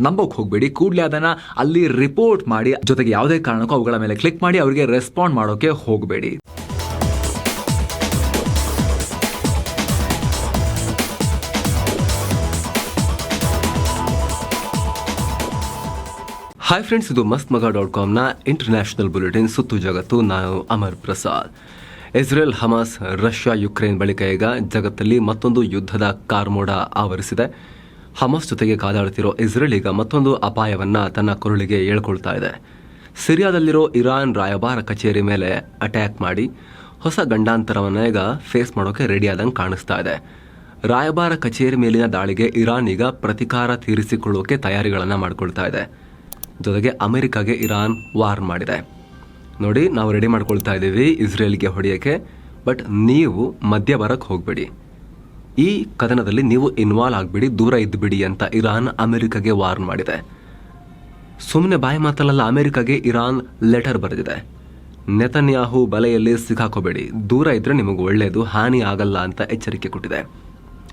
ನಂಬೋಕ್ ಹೋಗಬೇಡಿ. ಕೂಡಲೇ ಅದನ್ನ ಅಲ್ಲಿ ರಿಪೋರ್ಟ್ ಮಾಡಿ, ಜೊತೆಗೆ ಯಾವುದೇ ಕಾರಣಕ್ಕೂ ಅವುಗಳ ಮೇಲೆ ಕ್ಲಿಕ್ ಮಾಡಿ, ಅವರಿಗೆ ರೆಸ್ಪಾಂಡ್ ಮಾಡೋಕೆ ಹೋಗಬೇಡಿ. ಹಾಯ್ ಫ್ರೆಂಡ್ಸ್ ಇದು ಮಸ್ತ್ ಮಗ ಡಾಟ್ ಕಾಮ್ನ ಇಂಟರ್ನ್ಯಾಷನಲ್ ಬುಲೆಟಿನ್ ಸುತ್ತು ಜಗತ್ತು. ನಾನು Amar Prasad. Israel, Hamas, Russia, Ukraine ಬಳಿಕ ಈಗ ಜಗತ್ತಲ್ಲಿ ಮತ್ತೊಂದು ಯುದ್ಧದ ಕಾರ್ಮೋಡ ಆವರಿಸಿದೆ. ಹಮಾಸ್ ಜೊತೆಗೆ ಕಾದಾಡುತ್ತಿರೋ ಇಸ್ರೇಲ್ ಈಗ ಮತ್ತೊಂದು ಅಪಾಯವನ್ನ ತನ್ನ ಕೊರಳಿಗೆ ಹೇಳ್ಕೊಳ್ತಾ ಇದೆ. ಸಿರಿಯಾದಲ್ಲಿರೋ ಇರಾನ್ ರಾಯಭಾರ ಕಚೇರಿ ಮೇಲೆ ಅಟ್ಯಾಕ್ ಮಾಡಿ ಹೊಸ ಗಂಡಾಂತರವನ್ನು ಈಗ ಫೇಸ್ ಮಾಡೋಕೆ ರೆಡಿಯಾದಂಗೆ ಕಾಣಿಸ್ತಾ ಇದೆ. ರಾಯಭಾರ ಕಚೇರಿ ಮೇಲಿನ ದಾಳಿಗೆ ಇರಾನ್ ಈಗ ಪ್ರತಿಕಾರ ತೀರಿಸಿಕೊಳ್ಳೋಕೆ ತಯಾರಿಗಳನ್ನು ಮಾಡಿಕೊಳ್ತಾ ಇದೆ. ಜೊತೆಗೆ ಅಮೆರಿಕಾಗೆ ಇರಾನ್ ವಾರ್ ಮಾಡಿದೆ. ನೋಡಿ, ನಾವು ರೆಡಿ ಮಾಡ್ಕೊಳ್ತಾ ಇದ್ದೀವಿ ಇಸ್ರೇಲ್ಗೆ ಹೊಡೆಯೋಕ್ಕೆ, ಬಟ್ ನೀವು ಮಧ್ಯ ಬರಕ್ಕೆ ಹೋಗಬೇಡಿ. ಈ ಕದನದಲ್ಲಿ ನೀವು ಇನ್ವಾಲ್ವ್ ಆಗಬೇಡಿ, ದೂರ ಇದ್ದುಬಿಡಿ ಅಂತ ಇರಾನ್ ಅಮೆರಿಕಾಗೆ ವಾರ್ನ್ ಮಾಡಿದೆ. ಸುಮ್ಮನೆ ಬಾಯಿ ಮಾತಲ್ಲ ಅಮೆರಿಕಾಗೆ ಇರಾನ್ ಲೆಟರ್ ಬರೆದಿದೆ. ನೆತನ್ಯಾಹು ಬಲೆಯಲ್ಲಿ ಸಿಕ್ಕಾಕೋಬೇಡಿ. ದೂರ ಇದ್ರೆ ನಿಮಗೆ ಒಳ್ಳೆಯದು ಹಾನಿ ಆಗಲ್ಲ ಅಂತ ಎಚ್ಚರಿಕೆ ಕೊಟ್ಟಿದೆ.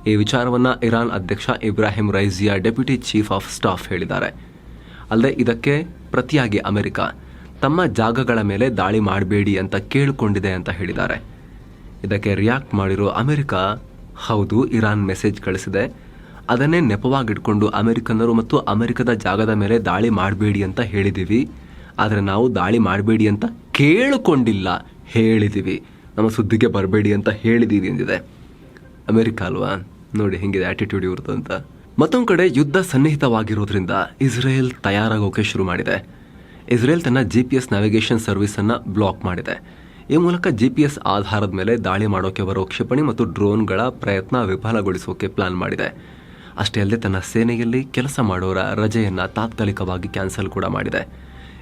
ಈ ವಿಚಾರವನ್ನು ಇರಾನ್ ಅಧ್ಯಕ್ಷ ಇಬ್ರಾಹಿಂ ರೈಝಿಯಾ ಡೆಪ್ಯೂಟಿ ಚೀಫ್ ಆಫ್ ಸ್ಟಾಫ್ ಹೇಳಿದ್ದಾರೆ. ಅಲ್ಲದೆ ಇದಕ್ಕೆ ಪ್ರತಿಯಾಗಿ ಅಮೆರಿಕ, ತಮ್ಮ ಜಾಗಗಳ ಮೇಲೆ ದಾಳಿ ಮಾಡಬೇಡಿ ಅಂತ ಕೇಳಿಕೊಂಡಿದೆ ಅಂತ ಹೇಳಿದ್ದಾರೆ. ಇದಕ್ಕೆ ರಿಯಾಕ್ಟ್ ಮಾಡಿರೋ ಅಮೆರಿಕ ಹೌದು, ಇರಾನ್ ಮೆಸೇಜ್ ಕಳಿಸಿದೆ. ಅದನ್ನೇ ನೆಪವಾಗಿಟ್ಕೊಂಡು ಅಮೆರಿಕನ್ನರು ಮತ್ತು ಅಮೆರಿಕದ ಜಾಗದ ಮೇಲೆ ದಾಳಿ ಮಾಡಬೇಡಿ ಅಂತ ಹೇಳಿದ್ದೀವಿ ಆದರೆ ನಾವು ದಾಳಿ ಮಾಡಬೇಡಿ ಅಂತ ಕೇಳಿಕೊಂಡಿಲ್ಲ ಹೇಳಿದ್ದೀವಿ ನಮ್ಮ ಸುದ್ದಿಗೆ ಬರಬೇಡಿ ಅಂತ ಹೇಳಿದ್ದೀವಿ ಎಂದಿದೆ. ಅಮೆರಿಕ ಅಲ್ವಾ? ನೋಡಿ, ಹೆಂಗಿದೆ ಆಟಿಟ್ಯೂಡ್ ಇವ್ರದ್ದು ಅಂತ. ಮತ್ತೊಂದು ಕಡೆ ಯುದ್ಧ ಸನ್ನಿಹಿತವಾಗಿರೋದ್ರಿಂದ ಇಸ್ರೇಲ್ ತಯಾರಾಗೋಕೆ ಶುರು ಮಾಡಿದೆ. ಇಸ್ರೇಲ್ ತನ್ನ ಜಿ ಪಿ ಎಸ್ ನ್ಯಾವಿಗೇಷನ್ ಸರ್ವಿಸನ್ನು ಬ್ಲಾಕ್ ಮಾಡಿದೆ. ಈ ಮೂಲಕ ಜಿ ಪಿ ಎಸ್ ಆಧಾರದ ಮೇಲೆ ದಾಳಿ ಮಾಡೋಕೆ ಬರೋ ಕ್ಷಿಪಣಿ ಮತ್ತು ಡ್ರೋನ್ಗಳ ಪ್ರಯತ್ನ ವಿಫಲಗೊಳಿಸೋಕೆ ಪ್ಲಾನ್ ಮಾಡಿದೆ. ಅಷ್ಟೇ ಅಲ್ಲದೆ ತನ್ನ ಸೇನೆಯಲ್ಲಿ ಕೆಲಸ ಮಾಡೋರ ರಜೆಯನ್ನು ತಾತ್ಕಾಲಿಕವಾಗಿ ಕ್ಯಾನ್ಸಲ್ ಕೂಡ ಮಾಡಿದೆ.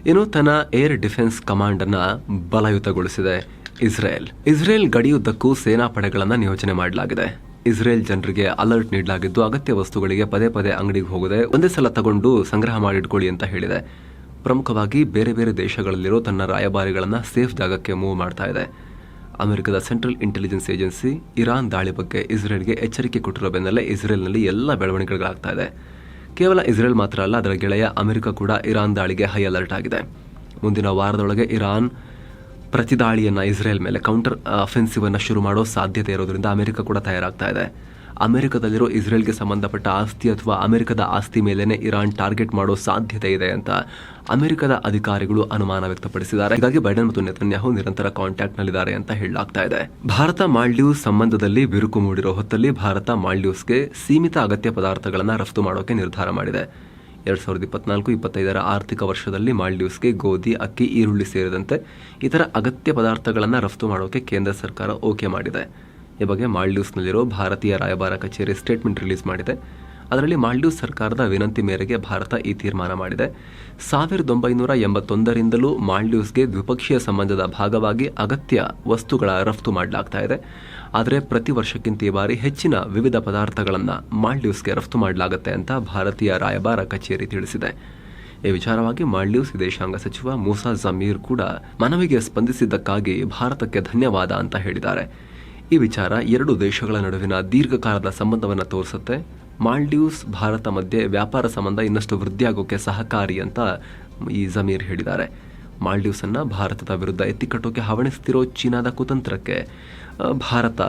ಇನ್ನು ತನ್ನ ಏರ್ ಡಿಫೆನ್ಸ್ ಕಮಾಂಡನ್ನು ಬಲಯುತಗೊಳಿಸಿದೆ ಇಸ್ರೇಲ್. ಇಸ್ರೇಲ್ ಗಡಿಯುದ್ದಕ್ಕೂ ಸೇನಾ ಪಡೆಗಳನ್ನು ನಿಯೋಜನೆ ಮಾಡಲಾಗಿದೆ. ಇಸ್ರೇಲ್ ಜನರಿಗೆ ಅಲರ್ಟ್ ನೀಡಲಾಗಿದ್ದು ಅಗತ್ಯ ವಸ್ತುಗಳಿಗೆ ಪದೇ ಪದೇ ಅಂಗಡಿಗೆ ಹೋಗದೆ ಒಂದೇ ಸಲ ತಗೊಂಡು ಸಂಗ್ರಹ ಮಾಡಿಟ್ಕೊಳ್ಳಿ ಅಂತ ಹೇಳಿದೆ. ಪ್ರಮುಖವಾಗಿ ಬೇರೆ ಬೇರೆ ದೇಶಗಳಲ್ಲಿರೋ ತನ್ನ ರಾಯಭಾರಿಗಳನ್ನು ಸೇಫ್ ಜಾಗಕ್ಕೆ ಮೂವ್ ಮಾಡ್ತಾ ಇದೆ. ಅಮೆರಿಕದ ಸೆಂಟ್ರಲ್ ಇಂಟೆಲಿಜೆನ್ಸ್ ಏಜೆನ್ಸಿ ಇರಾನ್ ದಾಳಿ ಬಗ್ಗೆ ಇಸ್ರೇಲ್ಗೆ ಎಚ್ಚರಿಕೆ ಕೊಟ್ಟಿರೋ ಬೆನ್ನಲ್ಲೇ ಇಸ್ರೇಲ್ನಲ್ಲಿ ಎಲ್ಲ ಬೆಳವಣಿಗೆಗಳಾಗ್ತಾ ಇದೆ. ಕೇವಲ ಇಸ್ರೇಲ್ ಮಾತ್ರ ಅಲ್ಲ, ಅದರ ಗೆಳೆಯ ಅಮೆರಿಕ ಕೂಡ ಇರಾನ್ ದಾಳಿಗೆ ಹೈ ಅಲರ್ಟ್ ಆಗಿದೆ. ಮುಂದಿನ ವಾರದೊಳಗೆ ಇರಾನ್ ಪ್ರತಿದಾಳಿಯನ್ನು ಇಸ್ರೇಲ್ ಮೇಲೆ ಕೌಂಟರ್ ಅಫೆನ್ಸಿವ್ ಅನ್ನ ಶುರು ಮಾಡೋ ಸಾಧ್ಯತೆ ಇರೋದ್ರಿಂದ ಅಮೆರಿಕ ಕೂಡ ತಯಾರಾಗ್ತಾ ಇದೆ. ಅಮೆರಿಕದಲ್ಲಿರೋ ಇಸ್ರೇಲ್ಗೆ ಸಂಬಂಧಪಟ್ಟ ಆಸ್ತಿ ಅಥವಾ ಅಮೆರಿಕದ ಆಸ್ತಿ ಮೇಲೇನೆ ಇರಾನ್ ಟಾರ್ಗೆಟ್ ಮಾಡೋ ಸಾಧ್ಯತೆ ಇದೆ ಅಂತ ಅಮೆರಿಕದ ಅಧಿಕಾರಿಗಳು ಅನುಮಾನ ವ್ಯಕ್ತಪಡಿಸಿದ್ದಾರೆ. ಹೀಗಾಗಿ ಬೈಡನ್ ಮತ್ತು ನೆತನ್ಯಾಹು ನಿರಂತರ ಕಾಂಟ್ಯಾಕ್ಟ್ ನಲ್ಲಿದ್ದಾರೆ ಅಂತ ಹೇಳಲಾಗ್ತಾ ಇದೆ. ಭಾರತ ಮಾಲ್ಡೀವ್ಸ್ ಸಂಬಂಧದಲ್ಲಿ ಬಿರುಕು ಮೂಡಿರೋ ಹೊತ್ತಲ್ಲಿ ಭಾರತ ಮಾಲ್ಡೀವ್ಸ್ಗೆ ಸೀಮಿತ ಅಗತ್ಯ ಪದಾರ್ಥಗಳನ್ನು ರಫ್ತು ಮಾಡೋಕೆ ನಿರ್ಧಾರ ಮಾಡಿದೆ. ಎರಡ್ ಸಾವಿರದ ಇಪ್ಪತ್ನಾಲ್ಕು ಇಪ್ಪತ್ತೈದರ ಆರ್ಥಿಕ ವರ್ಷದಲ್ಲಿ ಮಾಲ್ಡೀವ್ಸ್ಗೆ ಗೋಧಿ, ಅಕ್ಕಿ, ಈರುಳ್ಳಿ ಸೇರಿದಂತೆ ಇತರ ಅಗತ್ಯ ಪದಾರ್ಥಗಳನ್ನು ರಫ್ತು ಮಾಡೋಕೆ ಕೇಂದ್ರ ಸರ್ಕಾರ ಓಕೆ ಮಾಡಿದೆ. ಈ ಬಗ್ಗೆ ಮಾಲ್ಡೀವ್ಸ್ನಲ್ಲಿರೋ ಭಾರತೀಯ ರಾಯಭಾರ ಕಚೇರಿ ಸ್ಟೇಟ್ಮೆಂಟ್ ರಿಲೀಸ್ ಮಾಡಿದೆ. ಅದರಲ್ಲಿ ಮಾಲ್ಡೀವ್ಸ್ ಸರ್ಕಾರದ ವಿನಂತಿ ಮೇರೆಗೆ ಭಾರತ ಈ ತೀರ್ಮಾನ ಮಾಡಿದೆ. ಸಾವಿರದ ಒಂಬೈನೂರ ಎಂಬತ್ತೊಂದರಿಂದಲೂ ಮಾಲ್ಡೀವ್ಸ್ಗೆ ದ್ವಿಪಕ್ಷೀಯ ಸಂಬಂಧದ ಭಾಗವಾಗಿ ಅಗತ್ಯ ವಸ್ತುಗಳ ರಫ್ತು ಮಾಡಲಾಗ್ತಾ ಇದೆ. ಆದರೆ ಪ್ರತಿ ವರ್ಷಕ್ಕಿಂತ ಈ ಬಾರಿ ಹೆಚ್ಚಿನ ವಿವಿಧ ಪದಾರ್ಥಗಳನ್ನು ಮಾಲ್ಡೀವ್ಸ್ಗೆ ರಫ್ತು ಮಾಡಲಾಗುತ್ತೆ ಅಂತ ಭಾರತೀಯ ರಾಯಭಾರ ಕಚೇರಿ ತಿಳಿಸಿದೆ. ಈ ವಿಚಾರವಾಗಿ ಮಾಲ್ಡೀವ್ಸ್ ವಿದೇಶಾಂಗ ಸಚಿವ ಮೂಸಾ ಜಮೀರ್ ಕೂಡ ಮನವಿಗೆ ಸ್ಪಂದಿಸಿದ್ದಕ್ಕಾಗಿ ಭಾರತಕ್ಕೆ ಧನ್ಯವಾದ ಅಂತ ಹೇಳಿದ್ದಾರೆ. ಈ ವಿಚಾರ ಎರಡು ದೇಶಗಳ ನಡುವಿನ ದೀರ್ಘಕಾಲದ ಸಂಬಂಧವನ್ನು ತೋರಿಸುತ್ತೆ. ಮಾಲ್ಡೀವ್ಸ್ ಭಾರತ ಮಧ್ಯೆ ವ್ಯಾಪಾರ ಸಂಬಂಧ ಇನ್ನಷ್ಟು ವೃದ್ಧಿಯಾಗೋಕ್ಕೆ ಸಹಕಾರಿ ಅಂತ ಈ ಜಮೀರ್ ಹೇಳಿದ್ದಾರೆ. ಮಾಲ್ಡೀವ್ಸ್ ಅನ್ನ ಭಾರತದ ವಿರುದ್ಧ ಎತ್ತಿಕಟ್ಟೋಕೆ ಹವಣಿಸ್ತಿರೋ ಚೀನಾದ ಕುತಂತ್ರಕ್ಕೆ ಭಾರತ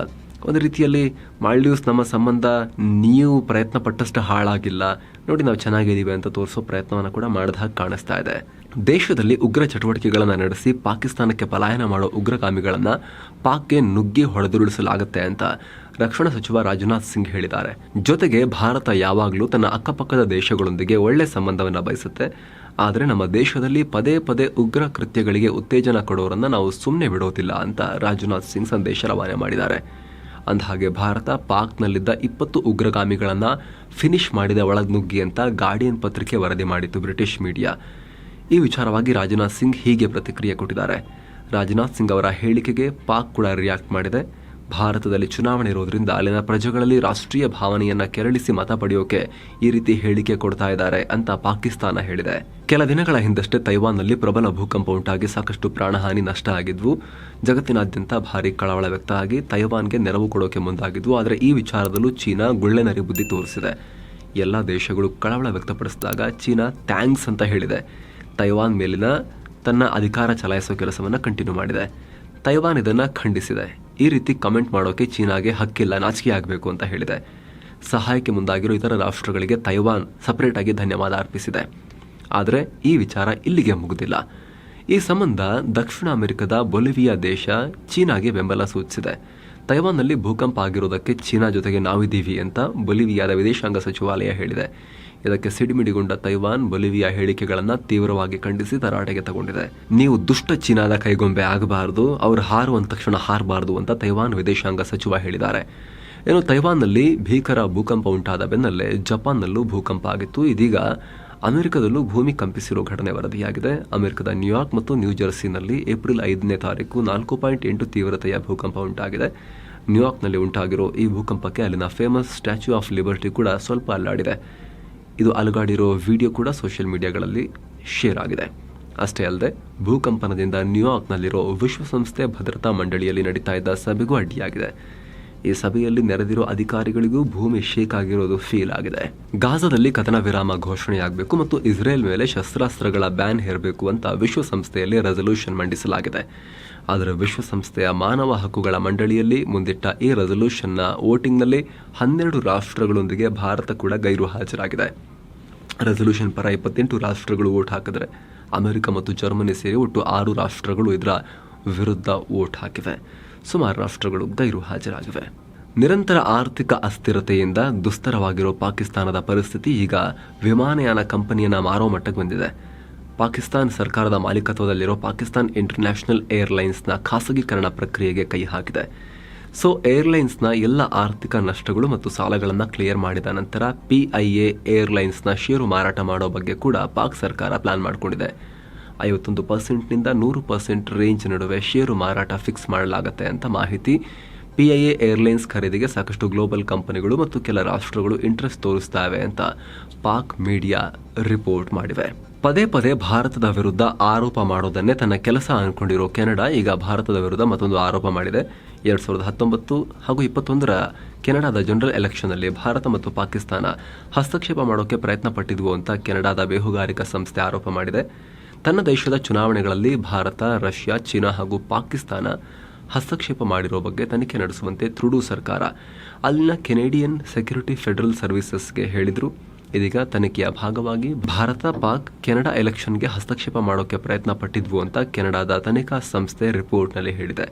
ಒಂದು ರೀತಿಯಲ್ಲಿ ಮಾಲ್ಡೀವ್ಸ್ ನಮ್ಮ ಸಂಬಂಧ ನೀವು ಪ್ರಯತ್ನ ಪಟ್ಟಷ್ಟು ಹಾಳಾಗಿಲ್ಲ. ನೋಡಿ ನಾವು ಚೆನ್ನಾಗಿದ್ದೀವಿ ಅಂತ ತೋರಿಸೋ ಪ್ರಯತ್ನವನ್ನು ಕೂಡ ಮಾಡಿದ ಹಾಗೆ ಕಾಣಿಸ್ತಾ ಇದೆ. ದೇಶದಲ್ಲಿ ಉಗ್ರ ಚಟುವಟಿಕೆಗಳನ್ನು ನಡೆಸಿ ಪಾಕಿಸ್ತಾನಕ್ಕೆ ಪಲಾಯನ ಮಾಡೋ ಉಗ್ರಗಾಮಿಗಳನ್ನು ಪಾಕ್ಗೆ ನುಗ್ಗಿ ಹೊಡೆದುರುಳಿಸಲಾಗುತ್ತೆ ಅಂತ ರಕ್ಷಣಾ ಸಚಿವ ರಾಜನಾಥ್ ಸಿಂಗ್ ಹೇಳಿದ್ದಾರೆ. ಜೊತೆಗೆ ಭಾರತ ಯಾವಾಗಲೂ ತನ್ನ ಅಕ್ಕಪಕ್ಕದ ದೇಶಗಳೊಂದಿಗೆ ಒಳ್ಳೆ ಸಂಬಂಧವನ್ನು ಬಯಸುತ್ತೆ. ಆದರೆ ನಮ್ಮ ದೇಶದಲ್ಲಿ ಪದೇ ಪದೇ ಉಗ್ರ ಕೃತ್ಯಗಳಿಗೆ ಉತ್ತೇಜನ ಕೊಡೋರನ್ನು ನಾವು ಸುಮ್ಮನೆ ಬಿಡೋದಿಲ್ಲ ಅಂತ ರಾಜನಾಥ್ ಸಿಂಗ್ ಸಂದೇಶ ರವಾನೆ ಮಾಡಿದ್ದಾರೆ. ಅಂದಹಾಗೆ ಭಾರತ ಪಾಕ್ನಲ್ಲಿದ್ದ ಇಪ್ಪತ್ತು ಉಗ್ರಗಾಮಿಗಳನ್ನು ಫಿನಿಶ್ ಮಾಡಿದ ಒಳಗ್ನುಗ್ಗಿ ಅಂತ ಗಾರ್ಡಿಯನ್ ಪತ್ರಿಕೆ ವರದಿ ಮಾಡಿತ್ತು ಬ್ರಿಟಿಷ್ ಮೀಡಿಯಾ. ಈ ವಿಚಾರವಾಗಿ ರಾಜನಾಥ್ ಸಿಂಗ್ ಹೀಗೆ ಪ್ರತಿಕ್ರಿಯೆ ಕೊಟ್ಟಿದ್ದಾರೆ. ರಾಜನಾಥ್ ಸಿಂಗ್ ಅವರ ಹೇಳಿಕೆಗೆ ಪಾಕ್ ಕೂಡ ರಿಯಾಕ್ಟ್ ಮಾಡಿದೆ. ಭಾರತದಲ್ಲಿ ಚುನಾವಣೆ ಇರೋದ್ರಿಂದ ಅಲ್ಲಿನ ಪ್ರಜೆಗಳಲ್ಲಿ ರಾಷ್ಟ್ರೀಯ ಭಾವನೆಯನ್ನ ಕೆರಳಿಸಿ ಮತ ಪಡೆಯೋಕೆ ಈ ರೀತಿ ಹೇಳಿಕೆ ಕೊಡ್ತಾ ಇದ್ದಾರೆ ಅಂತ ಪಾಕಿಸ್ತಾನ ಹೇಳಿದೆ. ಕೆಲ ದಿನಗಳ ಹಿಂದಷ್ಟೇ ತೈವಾನ್ನಲ್ಲಿ ಪ್ರಬಲ ಭೂಕಂಪ ಉಂಟಾಗಿ ಸಾಕಷ್ಟು ಪ್ರಾಣಹಾನಿ ನಷ್ಟ ಆಗಿದ್ವು. ಜಗತ್ತಿನಾದ್ಯಂತ ಭಾರಿ ಕಳವಳ ವ್ಯಕ್ತ ಆಗಿ ತೈವಾನ್ಗೆ ನೆರವು ಕೊಡೋಕೆ ಮುಂದಾಗಿದ್ವು. ಆದರೆ ಈ ವಿಚಾರದಲ್ಲೂ ಚೀನಾ ಗುಳ್ಳೆನರಿ ಬುದ್ಧಿ ತೋರಿಸಿದೆ. ಎಲ್ಲ ದೇಶಗಳು ಕಳವಳ ವ್ಯಕ್ತಪಡಿಸಿದಾಗ ಚೀನಾ ಥ್ಯಾಂಕ್ಸ್ ಅಂತ ಹೇಳಿದೆ. ತೈವಾನ್ ಮೇಲಿನ ತನ್ನ ಅಧಿಕಾರ ಚಲಾಯಿಸೋ ಕೆಲಸವನ್ನು ಕಂಟಿನ್ಯೂ ಮಾಡಿದೆ. ತೈವಾನ್ ಇದನ್ನು ಖಂಡಿಸಿದೆ. ಈ ರೀತಿ ಕಮೆಂಟ್ ಮಾಡೋಕೆ ಚೀನಾಗೆ ಹಕ್ಕಿಲ್ಲ, ನಾಚಿಕೆ ಆಗಬೇಕು ಅಂತ ಹೇಳಿದೆ. ಸಹಾಯಕ್ಕೆ ಮುಂದಾಗಿರೋ ಇತರ ರಾಷ್ಟ್ರಗಳಿಗೆ ತೈವಾನ್ ಸಪರೇಟ್ ಆಗಿ ಧನ್ಯವಾದ ಅರ್ಪಿಸಿದೆ. ಆದರೆ ಈ ವಿಚಾರ ಇಲ್ಲಿಗೆ ಮುಗಿದಿಲ್ಲ. ಈ ಸಂಬಂಧ ದಕ್ಷಿಣ ಅಮೆರಿಕದ ಬೊಲಿವಿಯಾ ದೇಶ ಚೀನಾಗೆ ಬೆಂಬಲ ಸೂಚಿಸಿದೆ. ತೈವಾನ್ನಲ್ಲಿ ಭೂಕಂಪ ಆಗಿರೋದಕ್ಕೆ ಚೀನಾ ಜೊತೆಗೆ ನಾವಿದ್ದೀವಿ ಅಂತ ಬೊಲಿವಿಯಾದ ವಿದೇಶಾಂಗ ಸಚಿವಾಲಯ ಹೇಳಿದೆ. ಇದಕ್ಕೆ ಸಿಡಿಮಿಡಿಗೊಂಡ ತೈವಾನ್ ಬೊಲಿವಿಯಾ ಹೇಳಿಕೆಗಳನ್ನು ತೀವ್ರವಾಗಿ ಖಂಡಿಸಿ ತರಾಟೆಗೆ ತಗೊಂಡಿದೆ. ನೀವು ದುಷ್ಟ ಚೀನಾದ ಕೈಗೊಂಬೆ ಆಗಬಾರದು, ಅವರು ಹಾರುವಂತ ತಕ್ಷಣ ಹಾರಬಾರದು ಅಂತ ತೈವಾನ್ ವಿದೇಶಾಂಗ ಸಚಿವ ಹೇಳಿದ್ದಾರೆ. ಏನು ತೈವಾನ್ನಲ್ಲಿ ಭೀಕರ ಭೂಕಂಪ ಉಂಟಾದ ಬೆನ್ನಲ್ಲೇ ಜಪಾನ್ನಲ್ಲೂ ಭೂಕಂಪ ಆಗಿತ್ತು. ಇದೀಗ ಅಮೆರಿಕದಲ್ಲೂ ಭೂಮಿ ಕಂಪಿಸಿರುವ ಘಟನೆ ವರದಿಯಾಗಿದೆ. ಅಮೆರಿಕದ ನ್ಯೂಯಾರ್ಕ್ ಮತ್ತು ನ್ಯೂ ಜೆರ್ಸಿನಲ್ಲಿ ಏಪ್ರಿಲ್ ಐದನೇ ತಾರೀಕು ನಾಲ್ಕು ಪಾಯಿಂಟ್ ಎಂಟು ತೀವ್ರತೆಯ ಭೂಕಂಪ ಉಂಟಾಗಿದೆ. ನ್ಯೂಯಾರ್ಕ್ನಲ್ಲಿ ಉಂಟಾಗಿರೋ ಈ ಭೂಕಂಪಕ್ಕೆ ಅಲ್ಲಿನ ಫೇಮಸ್ ಸ್ಟ್ಯಾಚ್ಯೂ ಆಫ್ ಲಿಬರ್ಟಿ ಕೂಡ ಸ್ವಲ್ಪ ಅಲ್ಲಾಡಿದೆ. ಇದು ಅಲುಗಾಡಿರೋ ವಿಡಿಯೋ ಕೂಡ ಸೋಷಿಯಲ್ ಮೀಡಿಯಾಗಳಲ್ಲಿ ಶೇರ್ ಆಗಿದೆ. ಅಷ್ಟೇ ಅಲ್ಲದೆ, ಭೂಕಂಪನದಿಂದ ನ್ಯೂಯಾರ್ಕ್ನಲ್ಲಿರೋ ವಿಶ್ವಸಂಸ್ಥೆ ಭದ್ರತಾ ಮಂಡಳಿಯಲ್ಲಿ ನಡೀತಾ ಇದ್ದ ಸಭೆಗೂ ಅಡ್ಡಿಯಾಗಿದೆ. ಈ ಸಭೆಯಲ್ಲಿ ನೆರೆದಿರೋ ಅಧಿಕಾರಿಗಳಿಗೂ ಭೂಮಿ ಶೇಕ್ ಆಗಿರೋದು ಫೀಲ್ ಆಗಿದೆ. ಗಾಜಾದಲ್ಲಿ ಕದನ ವಿರಾಮ ಘೋಷಣೆಯಾಗಬೇಕು ಮತ್ತು ಇಸ್ರೇಲ್ ಮೇಲೆ ಶಸ್ತ್ರಾಸ್ತ್ರಗಳ ಬ್ಯಾನ್ ಹೇರಬೇಕು ಅಂತ ವಿಶ್ವಸಂಸ್ಥೆಯಲ್ಲಿ ರೆಸಲ್ಯೂಷನ್ ಮಂಡಿಸಲಾಗಿದೆ. ಆದರೆ ವಿಶ್ವಸಂಸ್ಥೆಯ ಮಾನವ ಹಕ್ಕುಗಳ ಮಂಡಳಿಯಲ್ಲಿ ಮುಂದಿಟ್ಟ ಈ ರೆಸಲ್ಯೂಷನ್ನ ವೋಟಿಂಗ್ನಲ್ಲಿ ಹನ್ನೆರಡು ರಾಷ್ಟ್ರಗಳೊಂದಿಗೆ ಭಾರತ ಕೂಡ ಗೈರು ಹಾಜರಾಗಿದೆ. ರೆಸಲ್ಯೂಷನ್ ಪರ ಇಪ್ಪತ್ತೆಂಟು ರಾಷ್ಟ್ರಗಳು ವೋಟ್ ಹಾಕಿದರೆ ಅಮೆರಿಕ ಮತ್ತು ಜರ್ಮನಿ ಸೇರಿ ಒಟ್ಟು ಆರು ರಾಷ್ಟ್ರಗಳು ಇದರ ವಿರುದ್ಧ ವೋಟ್ ಹಾಕಿವೆ. ಸುಮಾರು ರಾಷ್ಟ್ರಗಳು ಗೈರು ಹಾಜರಾಗಿವೆ. ನಿರಂತರ ಆರ್ಥಿಕ ಅಸ್ಥಿರತೆಯಿಂದ ದುಸ್ತರವಾಗಿರೋ ಪಾಕಿಸ್ತಾನದ ಪರಿಸ್ಥಿತಿ ಈಗ ವಿಮಾನಯಾನ ಕಂಪನಿಯನ್ನ ಮಾರೋ ಮಟ್ಟಕ್ಕೆ ಬಂದಿದೆ. ಪಾಕಿಸ್ತಾನ್ ಸರ್ಕಾರದ ಮಾಲೀಕತ್ವದಲ್ಲಿರೋ ಪಾಕಿಸ್ತಾನ್ ಇಂಟರ್ನ್ಯಾಷನಲ್ ಏರ್ಲೈನ್ಸ್ನ ಖಾಸಗೀಕರಣ ಪ್ರಕ್ರಿಯೆಗೆ ಕೈ ಹಾಕಿದೆ. ಸೊ, ಏರ್ಲೈನ್ಸ್ನ ಎಲ್ಲ ಆರ್ಥಿಕ ನಷ್ಟಗಳು ಮತ್ತು ಸಾಲಗಳನ್ನು ಕ್ಲಿಯರ್ ಮಾಡಿದ ನಂತರ ಪಿಐಎ ಏರ್ಲೈನ್ಸ್ನ ಷೇರು ಮಾರಾಟ ಮಾಡೋ ಬಗ್ಗೆ ಕೂಡ ಪಾಕ್ ಸರ್ಕಾರ ಪ್ಲಾನ್ ಮಾಡಿಕೊಂಡಿದೆ. ಐವತ್ತೊಂದು ಪರ್ಸೆಂಟ್ನಿಂದ ನೂರು ಪರ್ಸೆಂಟ್ ರೇಂಜ್ ನಡುವೆ ಷೇರು ಮಾರಾಟ ಫಿಕ್ಸ್ ಮಾಡಲಾಗುತ್ತೆ ಅಂತ ಮಾಹಿತಿ. ಪಿಐಎ ಏರ್ಲೈನ್ಸ್ ಖರೀದಿಗೆ ಸಾಕಷ್ಟು ಗ್ಲೋಬಲ್ ಕಂಪನಿಗಳು ಮತ್ತು ಕೆಲ ರಾಷ್ಟ್ರಗಳು ಇಂಟ್ರೆಸ್ಟ್ ತೋರಿಸ್ತಾವೆ ಅಂತ ಪಾಕ್ ಮೀಡಿಯಾ ರಿಪೋರ್ಟ್ ಮಾಡಿವೆ. ಪದೇ ಪದೇ ಭಾರತದ ವಿರುದ್ಧ ಆರೋಪ ಮಾಡೋದನ್ನೇ ತನ್ನ ಕೆಲಸ ಅನ್ಕೊಂಡಿರೋ ಕೆನಡಾ ಈಗ ಭಾರತದ ವಿರುದ್ಧ ಮತ್ತೊಂದು ಆರೋಪ ಮಾಡಿದೆ. ಎರಡ್ ಸಾವಿರದ ಹತ್ತೊಂಬತ್ತು ಹಾಗೂ ಇಪ್ಪತ್ತೊಂದರ ಕೆನಡಾದ ಜನರಲ್ ಎಲೆಕ್ಷನ್ನಲ್ಲಿ ಭಾರತ ಮತ್ತು ಪಾಕಿಸ್ತಾನ ಹಸ್ತಕ್ಷೇಪ ಮಾಡೋಕೆ ಪ್ರಯತ್ನ ಪಟ್ಟಿದ್ವು ಅಂತ ಕೆನಡಾದ ಬೇಹುಗಾರಿಕಾ ಸಂಸ್ಥೆ ಆರೋಪ ಮಾಡಿದೆ. ತನ್ನ ದೇಶದ ಚುನಾವಣೆಗಳಲ್ಲಿ ಭಾರತ, ರಷ್ಯಾ, ಚೀನಾ ಹಾಗೂ ಪಾಕಿಸ್ತಾನ ಹಸ್ತಕ್ಷೇಪ ಮಾಡಿರೋ ಬಗ್ಗೆ ತನಿಖೆ ನಡೆಸುವಂತೆ ತ್ರುಡು ಸರ್ಕಾರ ಅಲ್ಲಿನ ಕೆನೇಡಿಯನ್ ಸೆಕ್ಯೂರಿಟಿ ಫೆಡರಲ್ ಸರ್ವಿಸಸ್ಗೆ ಹೇಳಿದ್ರು. ಇದೀಗ ತನಿಖೆಯ ಭಾಗವಾಗಿ ಭಾರತ, ಪಾಕ್, ಕೆನಡಾ ಎಲೆಕ್ಷನ್ಗೆ ಹಸ್ತಕ್ಷೇಪ ಮಾಡೋಕೆ ಪ್ರಯತ್ನ ಪಟ್ಟಿದ್ವು ಅಂತ ಕೆನಡಾದ ತನಿಖಾ ಸಂಸ್ಥೆ ರಿಪೋರ್ಟ್ನಲ್ಲಿ ಹೇಳಿದೆ.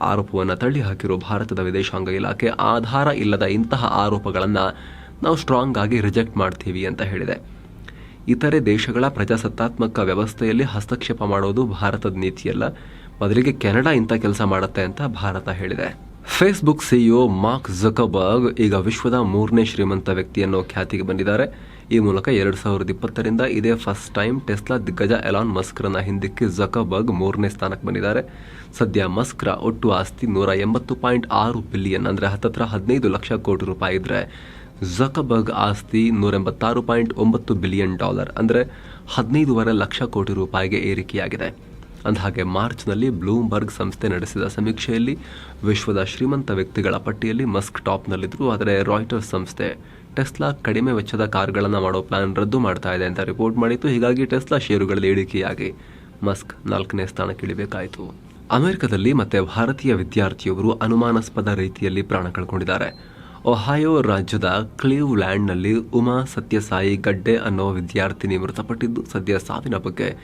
ಆರೋಪವನ್ನು ತಳ್ಳಿ ಹಾಕಿರೋ ಭಾರತದ ವಿದೇಶಾಂಗ ಇಲಾಖೆ ಆಧಾರ ಇಲ್ಲದ ಇಂತಹ ಆರೋಪಗಳನ್ನು ನಾವು ಸ್ಟ್ರಾಂಗ್ ಆಗಿ ರಿಜೆಕ್ಟ್ ಮಾಡ್ತೀವಿ ಅಂತ ಹೇಳಿದೆ. ಇತರೆ ದೇಶಗಳ ಪ್ರಜಾಸತ್ತಾತ್ಮಕ ವ್ಯವಸ್ಥೆಯಲ್ಲಿ ಹಸ್ತಕ್ಷೇಪ ಮಾಡೋದು ಭಾರತದ ನೀತಿಯಲ್ಲ. ಬದಲಿಗೆ ಕೆನಡಾ ಇಂಥ ಕೆಲಸ ಮಾಡುತ್ತೆ ಅಂತ ಭಾರತ ಹೇಳಿದೆ. ಫೇಸ್ಬುಕ್ ಸಿಇಒ ಮಾರ್ಕ್ ಝಕಬರ್ಗ್ ಈಗ ವಿಶ್ವದ ಮೂರನೇ ಶ್ರೀಮಂತ ವ್ಯಕ್ತಿ ಅನ್ನೋ ಖ್ಯಾತಿಗೆ ಬಂದಿದ್ದಾರೆ. ಈ ಮೂಲಕ ಎರಡು ಸಾವಿರದ ಇಪ್ಪತ್ತರಿಂದ ಇದೇ ಫಸ್ಟ್ ಟೈಮ್ ಟೆಸ್ಲಾ ದಿಗ್ಗಜ ಎಲಾನ್ ಮಸ್ಕ್ರನ್ನ ಹಿಂದಿಕ್ಕಿ ಝಕಬರ್ಗ್ ಮೂರನೇ ಸ್ಥಾನಕ್ಕೆ ಬಂದಿದ್ದಾರೆ. ಸದ್ಯ ಮಸ್ಕ್ರ ಒಟ್ಟು ಆಸ್ತಿ ನೂರ ಎಂಬತ್ತು ಪಾಯಿಂಟ್ ಆರು ಬಿಲಿಯನ್, ಅಂದರೆ ಹತ್ತತ್ರ ಹದಿನೈದು ಲಕ್ಷ ಕೋಟಿ ರೂಪಾಯಿ ಇದ್ರೆ ಜಕಬರ್ಗ್ ಆಸ್ತಿ ನೂರ ಎಂಬತ್ತಾರು ಪಾಯಿಂಟ್ ಒಂಬತ್ತು ಬಿಲಿಯನ್ ಡಾಲರ್, ಅಂದರೆ ಹದಿನೈದೂವರೆ ಲಕ್ಷ ಕೋಟಿ ರೂಪಾಯಿಗೆ ಏರಿಕೆಯಾಗಿದೆ. ಅಂದಹಾಗೆ ಮಾರ್ಚ್ನಲ್ಲಿ ಬ್ಲೂಮ್ಬರ್ಗ್ ಸಂಸ್ಥೆ ನಡೆಸಿದ ಸಮೀಕ್ಷೆಯಲ್ಲಿ ವಿಶ್ವದ ಶ್ರೀಮಂತ ವ್ಯಕ್ತಿಗಳ ಪಟ್ಟಿಯಲ್ಲಿ ಮಸ್ಕ್ ಟಾಪ್ನಲ್ಲಿದ್ದರು ಆದರೆ ರಾಯ್ಟರ್ಸ್ ಸಂಸ್ಥೆ ಟೆಸ್ಲಾ ಕಡಿಮೆ ವೆಚ್ಚದ ಕಾರ್ಗಳನ್ನು ಮಾಡೋ ಪ್ಲಾನ್ ರದ್ದು ಮಾಡ್ತಾ ಇದೆ ಅಂತ ರಿಪೋರ್ಟ್ ಮಾಡಿತ್ತು. ಹೀಗಾಗಿ ಟೆಸ್ಲಾ ಷೇರುಗಳಲ್ಲಿ ಇಳಿಕೆಯಾಗಿ ಮಸ್ಕ್ ನಾಲ್ಕನೇ ಸ್ಥಾನಕ್ಕೆ ಇಳಿಬೇಕಾಯಿತು. ಅಮೆರಿಕದಲ್ಲಿ ಮತ್ತೆ ಭಾರತೀಯ ವಿದ್ಯಾರ್ಥಿಯೊಬ್ಬರು ಅನುಮಾನಾಸ್ಪದ ರೀತಿಯಲ್ಲಿ ಪ್ರಾಣ ಕಳ್ಕೊಂಡಿದ್ದಾರೆ. ಒಹಾಯೋ ರಾಜ್ಯದ ಕ್ಲೀವ್ಲ್ಯಾಂಡ್ನಲ್ಲಿ ಉಮಾ ಸತ್ಯಸಾಯಿ ಗಡ್ಡೆ ಅನ್ನೋ ವಿದ್ಯಾರ್ಥಿನಿ ಮೃತಪಟ್ಟಿದ್ದು ಸದ್ಯ ಸಾವಿನ ಬಗ್ಗೆ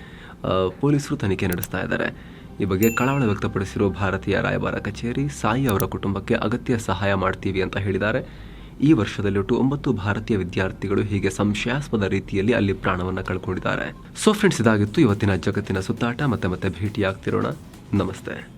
ಪೊಲೀಸರು ತನಿಖೆ ನಡೆಸ್ತಾ ಇದ್ದಾರೆ. ಈ ಬಗ್ಗೆ ಕಳವಳ ವ್ಯಕ್ತಪಡಿಸಿರುವ ಭಾರತೀಯ ರಾಯಭಾರ ಕಚೇರಿ, ಸಾಯಿ ಅವರ ಕುಟುಂಬಕ್ಕೆ ಅಗತ್ಯ ಸಹಾಯ ಮಾಡ್ತೀವಿ ಅಂತ ಹೇಳಿದ್ದಾರೆ. ಈ ವರ್ಷದಲ್ಲಿ ಒಟ್ಟು ಒಂಬತ್ತು ಭಾರತೀಯ ವಿದ್ಯಾರ್ಥಿಗಳು ಹೀಗೆ ಸಂಶಯಾಸ್ಪದ ರೀತಿಯಲ್ಲಿ ಅಲ್ಲಿ ಪ್ರಾಣವನ್ನು ಕಳ್ಕೊಂಡಿದ್ದಾರೆ. ಸೊ ಫ್ರೆಂಡ್ಸ್ ಇದಾಗಿತ್ತು ಇವತ್ತಿನ ಜಗತ್ತಿನ ಸುತ್ತಾಟ. ಮತ್ತೆ ಮತ್ತೆ ಭೇಟಿಯಾಗ್ತಿರೋಣ. ನಮಸ್ತೆ.